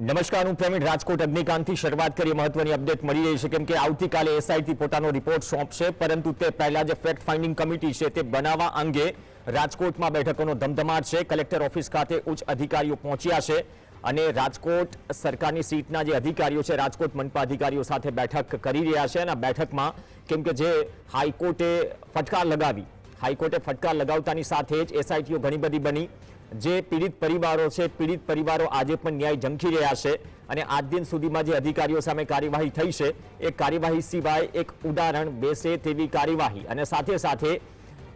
નમસ્કાર, હું પ્રવીણ રાજકોટ, અગ્નિકાંડથી શરૂઆત કરીએ. મહત્વની અપડેટ મળી રહી છે કેમ કે આવતીકાલે એસઆઈટી પોતાનો રિપોર્ટ સોંપશે, પરંતુ તે પહેલા જે ફેક્ટ ફાઇન્ડિંગ કમિટી છે તે બનાવવા અંગે રાજકોટમાં બેઠકોનો ધમધમાટ છે. કલેક્ટર ઓફિસ ખાતે ઉચ્ચ અધિકારીઓ પહોંચ્યા છે અને રાજકોટ સરકારની સીટના જે અધિકારીઓ છે, રાજકોટ મનપા અધિકારીઓ સાથે બેઠક કરી રહ્યા છે અને બેઠકમાં કેમ કે જે હાઈકોર્ટે ફટકાર લગાવી હાઈકોર્ટે ફટકાર લગાવતાની સાથે જ એસઆઈટીઓ ઘણી બધી બની. જે પીડિત પરિવારો છે, પીડિત પરિવારો આજે પણ ન્યાય ઝંખી રહ્યા છે અને આજ દિન સુધીમાં જે અધિકારીઓ સામે કાર્યવાહી થઈ છે, એ કાર્યવાહી સિવાય એક ઉદાહરણ બેસે તેવી કાર્યવાહી. અને સાથે સાથે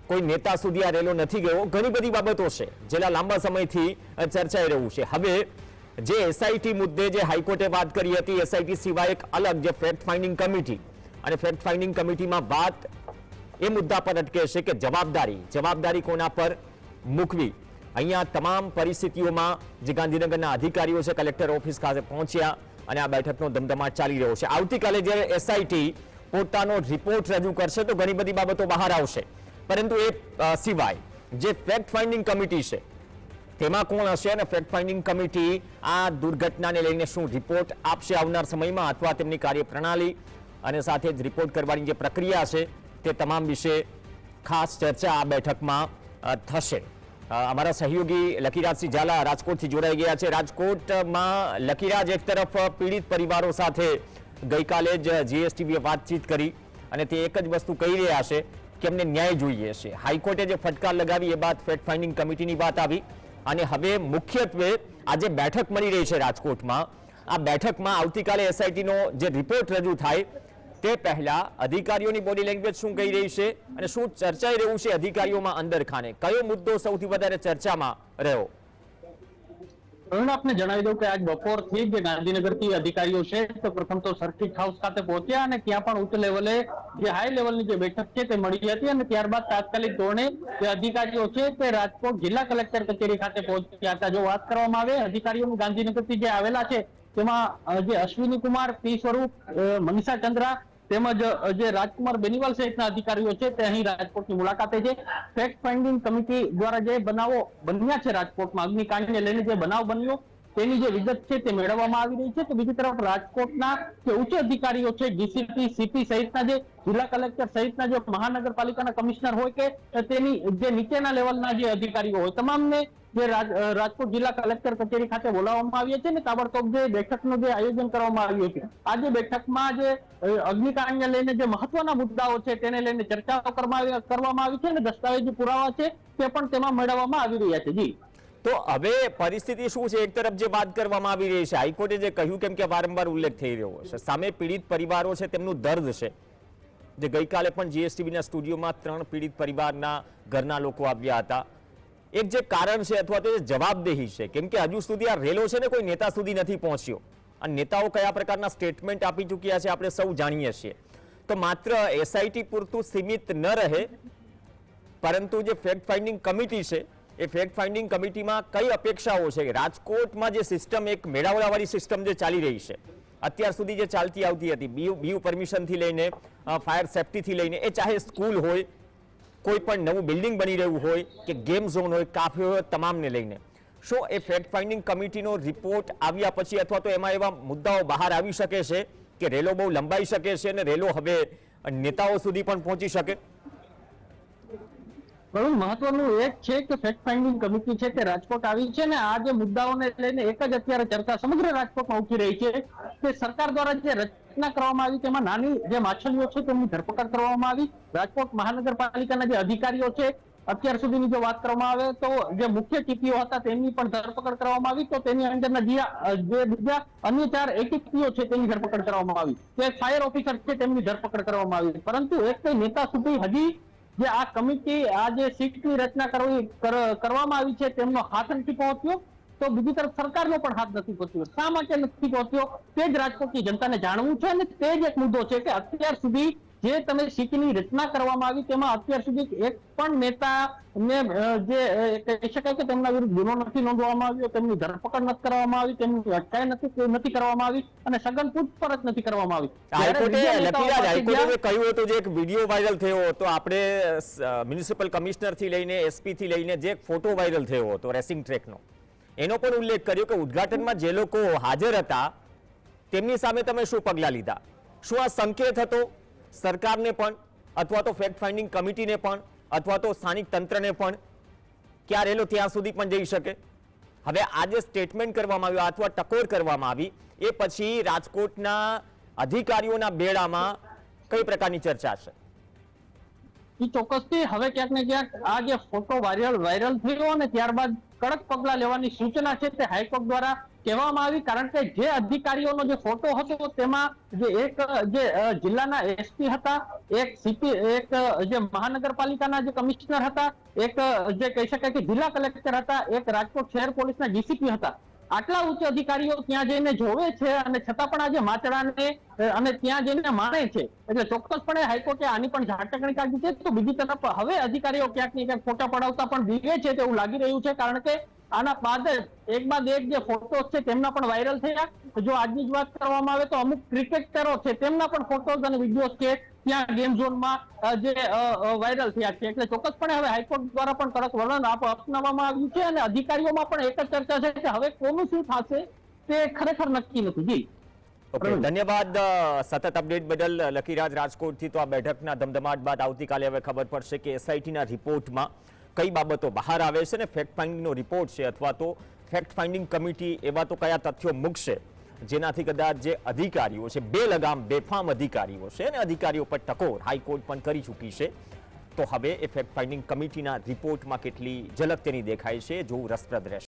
કોઈ નેતા સુધી આ રેલો નથી ગયો. ઘણી બધી બાબતો છે, જેના લાંબા સમયથી ચર્ચાઈ રહ્યું છે. હવે જે એસઆઈટી મુદ્દે જે હાઈકોર્ટે વાત કરી હતી, એસઆઈટી સિવાય એક અલગ જે ફેક્ટ ફાઇન્ડિંગ કમિટી. અને ફેક્ટ ફાઇન્ડિંગ કમિટીમાં વાત એ મુદ્દા પર અટકે છે કે જવાબદારી જવાબદારી કોના પર મૂકવી? અહીંયા તમામ પરિસ્થિતિઓમાં જે ગાંધીનગરના અધિકારીઓ છે, કલેક્ટર ઓફિસ ખાતે પહોંચ્યા અને આ બેઠકનો ધમધમાટ ચાલી રહ્યો છે. આવતીકાલે જ્યારે એસઆઈટી પોતાનો રિપોર્ટ રજૂ કરશે તો ઘણી બધી બાબતો બહાર આવશે. પરંતુ એ સિવાય જે ફેક્ટ ફાઇન્ડિંગ કમિટી છે, તેમાં કોણ હશે અને ફેક્ટ ફાઇન્ડિંગ કમિટી આ દુર્ઘટનાને લઈને શું રિપોર્ટ આપશે આવનાર સમયમાં અથવા તેમની કાર્યપ્રણાલી અને સાથે જ રિપોર્ટ કરવાની જે પ્રક્રિયા છે તે તમામ વિશે ખાસ ચર્ચા આ બેઠકમાં થશે. અમારા સહયોગી લકીરાજસિંહ ઝાલા રાજકોટથી જોડાઈ ગયા છે. રાજકોટમાં લકીરાજ એક તરફ પીડિત પરિવારો સાથે ગઈકાલે જ જીએસટીવીએ વાતચીત કરી અને તે એક જ વસ્તુ કહી રહ્યા છે કે અમને ન્યાય જોઈએ છે. હાઈકોર્ટે જે ફટકાર લગાવી એ બાદ ફેક્ટ ફાઇન્ડિંગ કમિટીની વાત આવી અને હવે મુખ્યત્વે આજે બેઠક મળી રહી છે રાજકોટમાં. આ બેઠકમાં આવતીકાલે એસઆઈટીનો જે રિપોર્ટ રજૂ થાય તે પહેલા અધિકારીઓની બોડી લેંગ્વેજ શું કહી રહી છે અને શું ચર્ચાઈ રહ્યું છે અધિકારીઓમાં અંદર ખાને? કયો મુદ્દો સૌથી વધારે ચર્ચામાં રહ્યો? આપને જણાવી દઉં કે આજ બપોરથી જે ગાંધીનગરથી અધિકારીઓ છે, તો પ્રથમ તો સર્કિટ હાઉસ ખાતે પહોંચ્યા અને ત્યાં પણ ઉચ્ચ લેવલે જે હાઈ લેવલની જે બેઠક છે તે મળી હતી અને ત્યારબાદ તાત્કાલિક ધોરણે જે અધિકારીઓ છે તે રાજકોટ જિલ્લા કલેક્ટર કચેરી ખાતે પહોંચ્યા હતા. જો વાત કરવામાં આવે, અધિકારીઓ ગાંધીનગરથી જે આવેલા છે, તેમાં જે અશ્વિની કુમાર, પી સ્વરૂપ મનીષા ચંદ્રા તેમજ જે રાજકુમાર બેનીવાલ સહિતના અધિકારીઓ છે, તે અહીં રાજકોટની મુલાકાતે છે. ફેક્ટ ફાઇન્ડિંગ કમિટી દ્વારા જે બનાવો બન્યા છે રાજકોટમાં, અગ્નિકાંડને લઈને જે બનાવ બન્યો તેની જે વિગત છે તે મેળવવામાં આવી રહી છે. તો બીજી તરફ રાજકોટના જે ઉચ્ચ અધિકારીઓ છે, ડીસીપી, સીપી સહિતના જે જિલ્લા કલેક્ટર સહિતના જે મહાનગરપાલિકાના કમિશનર હોય કે તેની જે નીચેના લેવલના જે અધિકારીઓ હોય, તમામને જે રાજકોટ જિલ્લા કલેક્ટર કચેરી ખાતે બોલાવવામાં આવ્યા છે ને તાબડતોબ જે બેઠકનું જે આયોજન કરવામાં આવ્યું છે. આ જે બેઠકમાં જે અગ્નિકાંડને લઈને જે મહત્વના મુદ્દાઓ છે તેને લઈને ચર્ચાઓ આવી- કરવામાં આવી છે અને દસ્તાવેજી પુરાવા છે તે પણ તેમાં મેળવવામાં આવી રહ્યા છે. જી. તો હવે પરિસ્થિતિ શું છે? એક તરફ જે વાત કરવામાં આવી રહી છે, હાઈકોર્ટે જે કહ્યું કેમ કે વારંવાર ઉલ્લેખ થઈ રહ્યો છે. સામે પીડિત પરિવારો છે, તેમનું દર્દ છે. જે ગઈકાલે પણ જીએસટીવીના સ્ટુડિયોમાં ત્રણ પીડિત પરિવારના ઘરના લોકો આવ્યા હતા. એક જે કારણ છે અથવા તો જવાબદેહી છે, કેમ કે હજુ સુધી આ રેલો છે ને કોઈ નેતા સુધી નથી પહોંચ્યો. અને નેતાઓ કયા પ્રકારના સ્ટેટમેન્ટ આપી ચૂક્યા છે, આપણે સૌ જાણીએ છીએ. તો માત્ર એસઆઈટી પૂરતું સીમિત ન રહે, પરંતુ જે ફેક્ટ ફાઇન્ડિંગ કમિટી છે એ ફેક્ટ ફાઇન્ડિંગ કમિટીમાં કઈ અપેક્ષાઓ છે? રાજકોટમાં જે સિસ્ટમ એક મેળાવડાવાળી સિસ્ટમ જે ચાલી રહી છે, અત્યાર સુધી જે ચાલતી આવતી હતી બીયુ બીયુ પરમિશનથી લઈને ફાયર સેફટીથી લઈને, એ ચાહે સ્કૂલ હોય, કોઈ પણ નવું બિલ્ડિંગ બની રહ્યું હોય, કે ગેમ ઝોન હોય કાફે હોય, તમામને લઈને. શું એ ફેક્ટ ફાઇન્ડિંગ કમિટીનો રિપોર્ટ આવ્યા પછી અથવા તો એમાં એવા મુદ્દાઓ બહાર આવી શકે છે, કે રેલો બહુ લંબાઈ શકે છે અને રેલો હવે નેતાઓ સુધી પણ પહોંચી શકે. ઘણું મહત્વનું એક છે કે ફેક્ટ ફાઇન્ડિંગ કમિટી છે તે રાજકોટ આવી છે ને આ જે મુદ્દાઓને લઈને એક જ અત્યારે ચર્ચા સમગ્ર રાજકોટમાં ઉઠી રહી છે કે સરકાર દ્વારા જે રચના કરવામાં આવી તેમાં નાની જે માછલીઓ છે તેમની ધરપકડ કરવામાં આવી. રાજકોટ મહાનગરપાલિકાના જે અધિકારીઓ છે, અત્યાર સુધીની જો વાત કરવામાં આવે તો જે મુખ્ય ટીપીઓ હતા તેમની પણ ધરપકડ કરવામાં આવી. તો તેની અંદરના જે બીજા અન્ય ચાર એટીપીઓ છે તેની ધરપકડ કરવામાં આવી. તે ફાયર ઓફિસર છે તેમની ધરપકડ કરવામાં આવી. પરંતુ એક નેતા સુધી હજી જે આ કમિટી, આ જે સીટની રચના કરવી કરવામાં આવી છે તેમનો હાથ નથી પહોંચ્યો. તો બીજી તરફ સરકારનો પણ હાથ નથી પહોંચ્યો. શા માટે નથી પહોંચ્યો? તે જ રાજકોટની જનતાને જાણવું છે અને તે જ એક મુદ્દો છે કે અત્યાર સુધી જે તમે સીટની રચના કરવામાં આવી તેમાં અત્યાર સુધી એક પણ નેતાને જે કહી શકાય કે તેમના વિરુદ્ધ ગુનો નથી નોંધવામાં આવ્યો તેમની ધરપકડ નથી કરવામાં આવી તેમની અટકાય નથી નથી કરવામાં આવી અને સઘન પૂછપરછ નથી કરવામાં આવી. કહ્યું હતું જે એક વીડિયો વાયરલ થયો હતો આપણે મ્યુનિસિપલ કમિશનરથી લઈને એસપી થી લઈને જે ફોટો વાયરલ થયો હતો રેસિંગ ટ્રેકનો. એનો પણ ઉલ્લેખ કર્યો કે ઉદ્ઘાટનમાં જે લોકો હાજર હતા તેમની સામે તમે શું પગલાં લીધા? શું આ સંકેત હતો? સરકારને પણ, અથવા તો ફેક્ટ ફાઇન્ડિંગ કમિટીને પણ, અથવા તો સ્થાનિક તંત્રને પણ ક્યાં રહેલો ત્યાં સુધી પણ જઈ શકે. હવે આજે સ્ટેટમેન્ટ કરવામાં આવ્યું, અથવા ટકોર કરવામાં આવી, એ પછી રાજકોટના અધિકારીઓના બેડામાં કઈ પ્રકારની ચર્ચા છે ચોક્કસ ચોક્કસથી હવે ક્યાંક ને ક્યાંક આ જે ફોટો વાયરલ વાયરલ થયો અને ત્યારબાદ કડક પગલા લેવાની સૂચના છે તે હાઈકોર્ટ દ્વારા કહેવામાં આવી, કારણ કે જે અધિકારીઓનો જે ફોટો હતો તેમાં જે એક, જે જિલ્લાના એસપી હતા, એક સીપી, એક જે મહાનગરપાલિકાના જે કમિશનર હતા, એક જે કહી શકાય કે જિલ્લા કલેક્ટર હતા, એક રાજકોટ શહેર પોલીસના ડીસીપી હતા. આટલા ઉચ્ચ અધિકારીઓ ત્યાં જઈને જોવે છે અને છતાં પણ આજે માચડાને અને ત્યાં જઈને માણે છે. એટલે ચોક્કસપણે હાઈકોર્ટે આની પણ ઝાટકણી કાઢી છે. તો બીજી તરફ હવે અધિકારીઓ ક્યાંક ને ક્યાંક ફોટા પડાવતા પણ દીવે છે તેવું લાગી રહ્યું છે, કારણ કે આના બાદ જ એક બાદ એક જે ફોટોસ છે તેમના પણ વાયરલ થયા. જો આજની જ વાત કરવામાં આવે તો અમુક ક્રિકેટરો છે તેમના પણ ફોટોઝ અને વિડીયોઝ છે ત્યાં ગેમ ઝોનમાં જે વાયરલ થયા છે. એટલે ચોક્કસપણે હવે હાઈકોર્ટ દ્વારા પણ કડક વલણ અપનાવવામાં આવ્યું છે અને અધિકારીઓમાં પણ એક જ ચર્ચા છે કે હવે કોનું શું થશે તે ખરેખર નક્કી નથી. જી. ઓકે ધન્યવાદ સતત અપડેટ બદલ લકીરાજ રાજકોટથી તો આ બેઠકના ધમધમાટ બાદ આવતીકાલે હવે ખબર પડશે કે એસઆઈટીના રિપોર્ટમાં કઈ બાબતો બહાર આવે છે ને ફેક્ટ ફાઇન્ડિંગનો રિપોર્ટ છે અથવા તો ફેક્ટ ફાઇન્ડિંગ કમિટી એવા તો કયા તથ્યો મૂકશે? જેનાથી કદાચ જે અધિકારીઓ છે, બે લગામ, બેફામ અધિકારીઓ છે અને અધિકારીઓ પર ટકોર હાઈકોર્ટ પણ કરી ચૂકી છે. તો હવે એ ફેક્ટ ફાઇન્ડિંગ કમિટીના રિપોર્ટમાં કેટલી ઝલક તેની દેખાય છે, જોવું રસપ્રદ રહેશે.